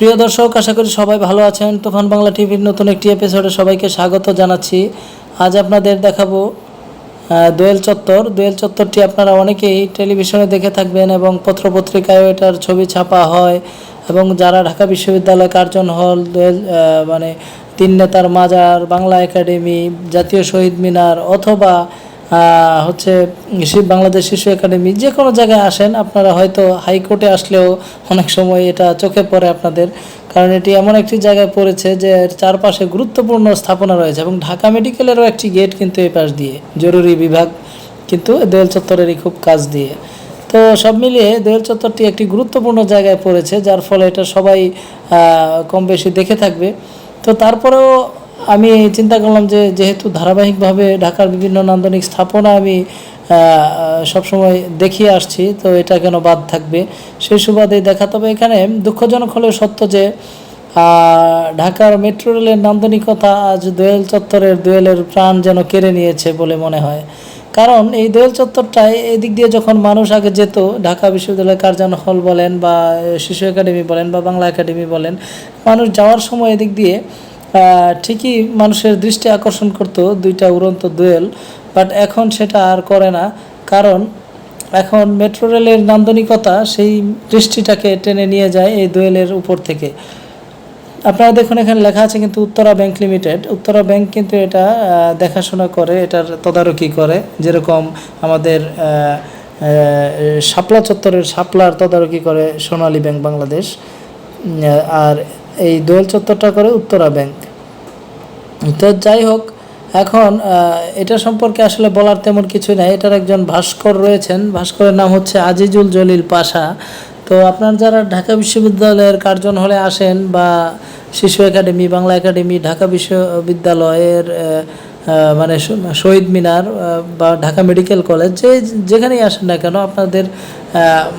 প্রিয় দর্শক, আশা করি সবাই ভালো আছেন। তুফান বাংলা টিভির নতুন একটি এপিসোডে সবাইকে স্বাগত জানাচ্ছি। আজ আপনাদের দেখাবো দোয়েল চত্বর। দোয়েল চত্বরটি আপনারা অনেকেই টেলিভিশনে দেখে থাকবেন এবং পত্রপত্রিকায়ও এটার ছবি ছাপা হয় এবং যারা ঢাকা বিশ্ববিদ্যালয় কার্জন হল, দোয়েল মানে তিন নেতার মাজার, বাংলা একাডেমি, জাতীয় শহীদ মিনার অথবা হচ্ছে বাংলাদেশ শিশু একাডেমি যে কোনো জায়গায় আসেন, আপনারা হয়তো হাইকোর্টে আসলেও অনেক সময় এটা চোখে পড়ে আপনাদের, কারণ এটি এমন একটি জায়গায় পড়েছে যে চারপাশে গুরুত্বপূর্ণ স্থাপনা রয়েছে এবং ঢাকা মেডিকেলেরও একটি গেট কিন্তু এই পাশ দিয়ে, জরুরি বিভাগ কিন্তু দোয়েল চত্বরেরই খুব কাজ দিয়ে। তো সব মিলিয়ে দোয়েল চত্বরটি একটি গুরুত্বপূর্ণ জায়গায় পড়েছে, যার ফলে এটা সবাই কম বেশি দেখে থাকবে। তো তারপরেও আমি চিন্তা করলাম যে যেহেতু ধারাবাহিকভাবে ঢাকার বিভিন্ন নান্দনিক স্থাপনা আমি সবসময় দেখিয়ে আসছি, তো এটা কেন বাদ থাকবে? সেই সুবাদে দেখা, তবে এখানে দুঃখজনক হলেও সত্য যে ঢাকার মেট্রো রেলের নান্দনিকতা আজ দোয়েল চত্বরের দোয়েলের প্রাণ যেন কেড়ে নিয়েছে বলে মনে হয়। কারণ এই দোয়েল চত্বরটায় এদিক দিয়ে যখন মানুষ আগে যেত, ঢাকা বিশ্ববিদ্যালয় কার্জন হল বলেন বা শিশু একাডেমি বলেন বা বাংলা একাডেমি বলেন, মানুষ যাওয়ার সময় এদিক দিয়ে ঠিকই মানুষের দৃষ্টি আকর্ষণ করতো দুইটা উড়ন্ত দোয়েল বাট এখন সেটা আর করে না। কারণ এখন মেট্রো রেলের নান্দনিকতা সেই দৃষ্টিটাকে টেনে নিয়ে যায় এই দোয়েলের উপর থেকে। আপনারা দেখুন, এখানে লেখা আছে কিন্তু Uttara bank limited. Uttara bank কিন্তু এটা দেখাশোনা করে, এটার তদারকি করে। যেরকম আমাদের শাপলা চত্বরের শাপলার তদারকি করে সোনালী ব্যাংক বাংলাদেশ। আর এই দোয়েল চত্বরটা করে উত্তরা ব্যাংক। তো যাই হোক, এখন এটা সম্পর্কে আসলে বলার তেমন কিছু নাই। এটার একজন ভাস্কর রয়েছেন। ভাস্করের নাম হচ্ছে আজিজুল জলিল পাশা। তো আপনার যারা ঢাকা বিশ্ববিদ্যালয়ের কার্জন হলে আসেন বা শিশু একাডেমি, বাংলা একাডেমি, ঢাকা বিশ্ববিদ্যালয়ের মানে শহীদ মিনার বা ঢাকা মেডিকেল কলেজ, যে যেখানেই আসেন না কেন, আপনাদের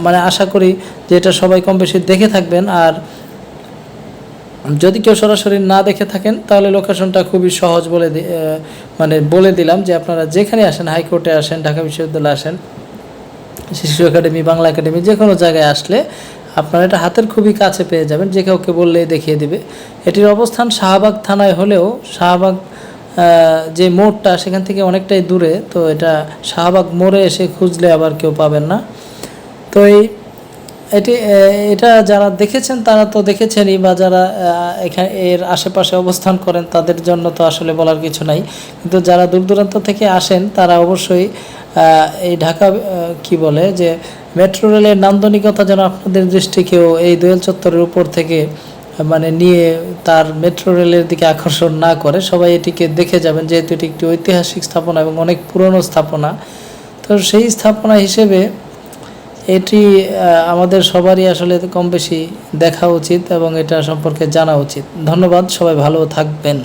মানে আশা করি যে এটা সবাই কম বেশি দেখে থাকবেন। আর যদি কেউ সরাসরি না দেখে থাকেন, তাহলে লোকেশনটা খুবই সহজ বলে মানে বলে দিলাম যে আপনারা যেখানে আসেন হাইকোর্টে আসেন, ঢাকা বিশ্ববিদ্যালয়ে আসেন, শিশু একাডেমি, বাংলা একাডেমি যে কোনো জায়গায় আসলে আপনারা এটা হাতের খুবই কাছে পেয়ে যাবেন, যে কাউকে বললেই দেখিয়ে দিবে। এটির অবস্থান শাহবাগ থানায় হলেও শাহবাগ যে মোড়টা সেখান থেকে অনেকটাই দূরে, তো এটা শাহবাগ মোড়ে এসে খুঁজলে আবার কেউ পাবেন না। তো এই এটি এটা যারা দেখেছেন তারা তো দেখেছেনই বা যারা এখানে এর আশেপাশে অবস্থান করেন তাদের জন্য তো আসলে বলার কিছু নাই। কিন্তু যারা দূর দূরান্ত থেকে আসেন তারা অবশ্যই এই ঢাকা কি বলে যে মেট্রো রেলের নান্দনিকতা যেন আপনাদের দৃষ্টিকেও এই দোয়েল চত্বরের উপর থেকে মানে নিয়ে তার মেট্রো রেলের দিকে আকর্ষণ না করে, সবাই এটিকে দেখে যাবেন যেহেতু এটি একটি ঐতিহাসিক স্থাপনা এবং অনেক পুরনো স্থাপনা। তো সেই স্থাপনা হিসেবে এটি আমাদের সবারই আসলে কম বেশি দেখা উচিত এবং এটা সম্পর্কে জানা উচিত। ধন্যবাদ, সবাই ভালো থাকবেন।